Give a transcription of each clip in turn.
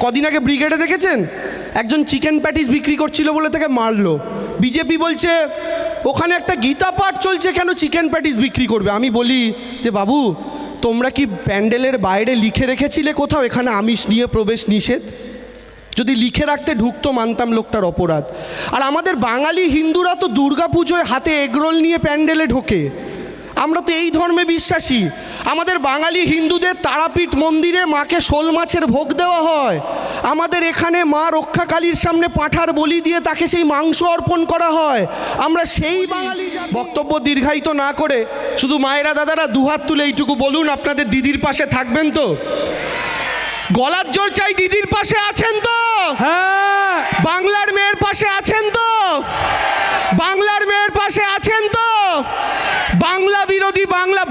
কদিন আগে ব্রিগেডে দেখেছেন? একজন চিকেন প্যাটিস বিক্রি করছিল বলে তাকে মারলো। বিজেপি বলছে, ওখানে একটা গীতা পাঠ চলছে, কেন চিকেন প্যাটিস বিক্রি করবে? আমি বলি যে, বাবু, তোমরা কি প্যান্ডেলের বাইরে লিখে রেখেছিলে কোথাও? এখানে আমিষ নিয়ে প্রবেশ নিষেধ। যদি লিখে রাখতে ঢুকতো, মানতাম লোকটার অপরাধ। আর আমাদের বাঙালি হিন্দুরা তো দুর্গা পুজোয় হাতে এগরোল নিয়ে প্যান্ডেলে ঢোকে। আমরা তো এই ধর্মে বিশ্বাসী। আমাদের বাঙালি হিন্দুদের তারাপীঠ মন্দিরে মাকে শোল মাছের ভোগ দেওয়া হয়। আমাদের এখানে মা রক্ষাকালীর সামনে পাঁঠার বলি দিয়ে তাকে সেই মাংস অর্পণ করা হয়। আমরা সেই বাঙালি বক্তব্য দীর্ঘায়িত না করে শুধু মায়েরা দাদারা দুহাত তুলে এইটুকু বলুন আপনাদের দিদির পাশে থাকবেন তো? গলার জোর চাই দিদির পাশে আছেন তো? হ্যাঁ। বাংলার মেয়ের পাশে আছেন তো? বাংলার মেয়ের পাশে আছেন তো বাংলা বিরোধী বাংলা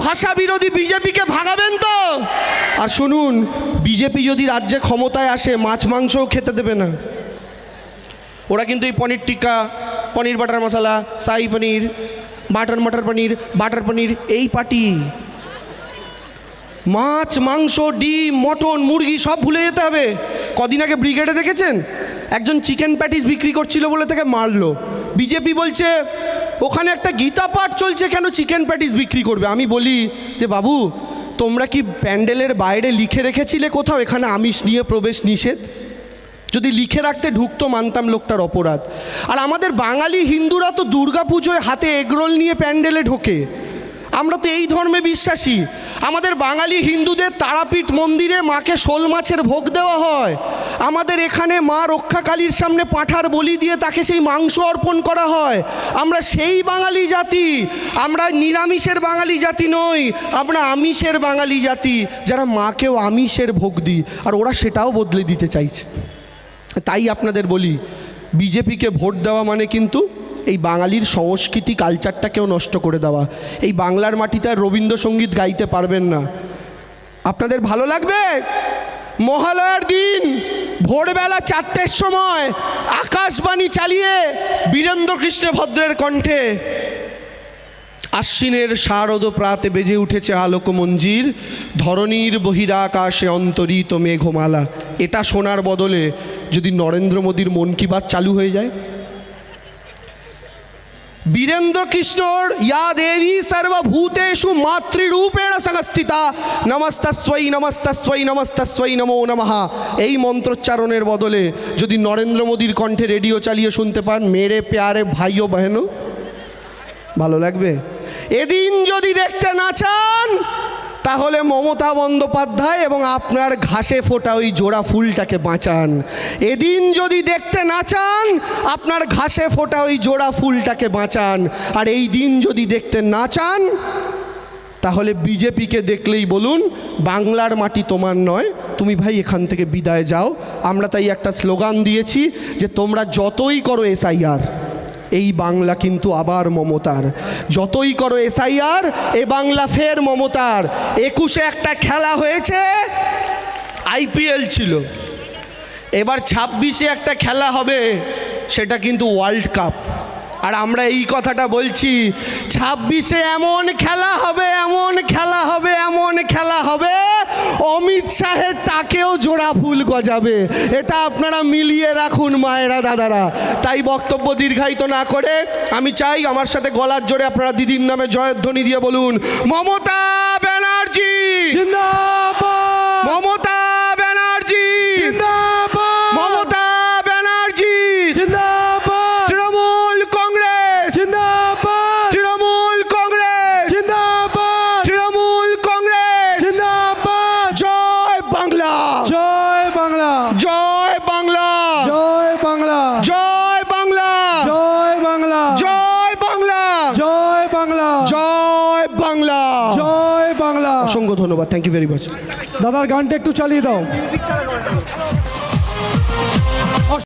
বিরোধী বিজেপিকে ভাগাবেন তো? আর শুনুন, বিজেপি যদি রাজ্যে ক্ষমতায় আসে, মাছ মাংসও খেতে দেবে না। ওরা কিন্তু এই paneer tikka, paneer butter masala, shahi paneer, butter matar paneer, butter paneer, এই পার্টি মাছ, মাংস, ডিম, মটন, মুরগি সব ভুলে যেতে হবে। কদিন আগে ব্রিগেডে দেখেছেন? একজন চিকেন প্যাটিস বিক্রি করছিল বলে তাকে মারলো। বিজেপি বলছে ওখানে একটা গীতা পাঠ চলছে, কেন চিকেন প্যাটিস বিক্রি করবে? আমি বলি যে, বাবু, তোমরা কি প্যান্ডেলের বাইরে লিখে রেখেছিলে কোথাও? এখানে আমিষ নিয়ে প্রবেশ নিষেধ। যদি লিখে রাখতে ঢুকতো, মানতাম লোকটার অপরাধ। আর আমাদের বাঙালি হিন্দুরা তো দুর্গাপুজোয় হাতে এগরোল নিয়ে প্যান্ডেলে ঢোকে। আমরা তো এই ধর্মে বিশ্বাসী। আমাদের বাঙালি হিন্দুদের তারাপীঠ মন্দিরে মাকে শোল মাছের ভোগ দেওয়া হয়। আমাদের এখানে মা রক্ষাকালীর সামনে পাঁঠার বলি দিয়ে তাকে সেই মাংস অর্পণ করা হয়। আমরা সেই বাঙালি জাতি। আমরা নিরামিষের বাঙালি জাতি নই। আমরা আমিষের বাঙালি জাতি। যারা মাকেও আমিষের ভোগ দিই। আর ওরা সেটাও বদলে দিতে চাইছে। তাই আপনাদের বলি, বিজেপিকে ভোট দেওয়া মানে কিন্তু এই বাঙালির সংস্কৃতি কালচারটাকেও নষ্ট করে দেওয়া। এই বাংলার মাটিতে আর রবীন্দ্রসঙ্গীত গাইতে পারবেন না। আপনাদের ভালো লাগবে? মহালয়ার দিন, ভোরবেলা চারটের সময়, আকাশবাণী চালিয়ে বীরেন্দ্র কৃষ্ণ ভদ্রের কণ্ঠে। আশ্বিনের শারদ প্রাতে বেজে উঠেছে আলোক মঞ্জির, ধরণীর বহিরাকাশে অন্তরিত মেঘমালা। এটা শোনার বদলে যদি নরেন্দ্র মোদীর মন কি বাত চালু হয়ে যায়? বীরেন্দ্র কৃষ্ণর ইয়া দেবী সর্বভূতেষু মাতৃরূপেণ সংস্থিতা নমস্তস্বই নমস্তস্বই নমস্তস্বই নমো নমঃ এই মন্ত্রোচ্চারণের বদলে যদি নরেন্দ্র মোদীর কণ্ঠে রেডিও চালিয়ে শুনতে পান, মেরে প্যারে ভাই ও বহেনো। ভালো লাগবে? এদিন যদি দেখতে না চান তাহলে মমতা বন্দ্যোপাধ্যায় এবং আপনার ঘাসে ফোটা ওই জোড়া ফুলটাকে বাঁচান। এদিন যদি দেখতে না চান, আপনার ঘাসে ফোটা ওই জোড়া ফুলটাকে বাঁচান। আর এই দিন যদি দেখতে না চান, তাহলে বিজেপিকে দেখলেই বলুন, বাংলার মাটি তোমার নয়, তুমি ভাই এখান থেকে বিদায় যাও। আমরা তাই একটা স্লোগান দিয়েছি যে তোমরা যতই করো এসআইআর। এই বাংলা কিন্তু আবার মমতার। যতই করো এসআইআর, এ বাংলা ফের মমতার। একুশে একটা খেলা হয়েছে, আইপিএল ছিল। এবার ছাব্বিশে একটা খেলা হবে, সেটা কিন্তু ওয়ার্ল্ড কাপ। আর আমরা এই কথাটা বলছি, ছাব্বিশে এমন খেলা হবে, এমন খেলা হবে, এমন খেলা হবে অমিত শাহের তাকেও জোড়া ফুল গজাবে। এটা আপনারা মিলিয়ে রাখুন মায়েরা, দাদারা। তাই বক্তব্য দীর্ঘায়িত না করে আমি চাই আমার সাথে গলার জোরে আপনারা দিদির নামে জয়ধ্বনি দিয়ে বলুন, মমতা ব্যানার্জি! জিন্দাবাদ! বাংলা। জয় বাংলা। অসংখ্য ধন্যবাদ থ্যাংক ইউ ভেরি মাচ দাদার গানটা একটু চালিয়ে দাও।